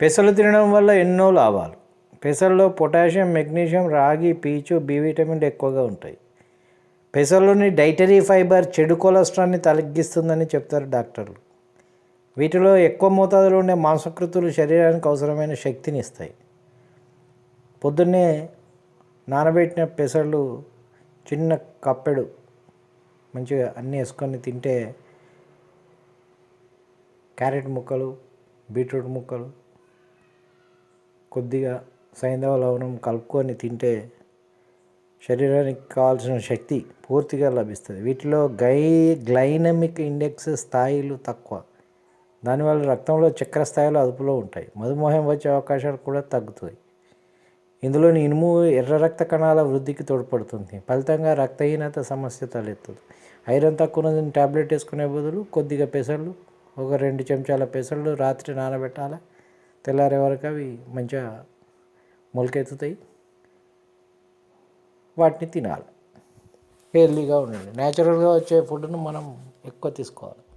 పెసలు తినడం వల్ల ఎన్నో లాభాలు. పెసల్లో పొటాషియం మెగ్నీషియం రాగి పీచు బి విటమిన్లు ఎక్కువగా ఉంటాయి. పెసల్లోని డైటరీ ఫైబర్ చెడు కొలెస్ట్రాల్ని తగ్గిస్తుందని చెప్తారు డాక్టర్లు. వీటిలో ఎక్కువ మోతాదులో ఉండే మాంసకృతులు శరీరానికి అవసరమైన శక్తిని ఇస్తాయి. పొద్దున్నే నానబెట్టిన పెసళ్ళు చిన్న కప్పెడు మంచిగా అన్నీ వేసుకొని తింటే క్యారెట్ ముక్కలు బీట్రూట్ ముక్కలు కొద్దిగా సైంధవ లవణం కలుపుకొని తింటే శరీరానికి కావాల్సిన శక్తి పూర్తిగా లభిస్తుంది. వీటిలో గై గ్లైనమిక్ ఇండెక్స్ స్థాయిలు తక్కువ. దానివల్ల రక్తంలో చక్కెర స్థాయిలు అదుపులో ఉంటాయి. మధుమేహం వచ్చే అవకాశాలు కూడా తగ్గుతాయి. ఇందులోని ఇనుము ఎర్ర రక్త కణాల వృద్ధికి తోడ్పడుతుంది. ఫలితంగా రక్తహీనత సమస్య తలెత్తుంది ఐరన్ తక్కువ టాబ్లెట్ వేసుకునే బదులు కొద్దిగా పెసళ్ళు ఒక రెండు చెంచాల పెసళ్ళు రాత్రి నానబెట్టాలి? తెల్లారే వరకు అవి మంచిగా మొలకెత్తుతాయి. వాటిని తినాలి. హెల్దీగా ఉండండి. న్యాచురల్గా వచ్చే ఫుడ్ను మనం ఎక్కువ తీసుకోవాలి.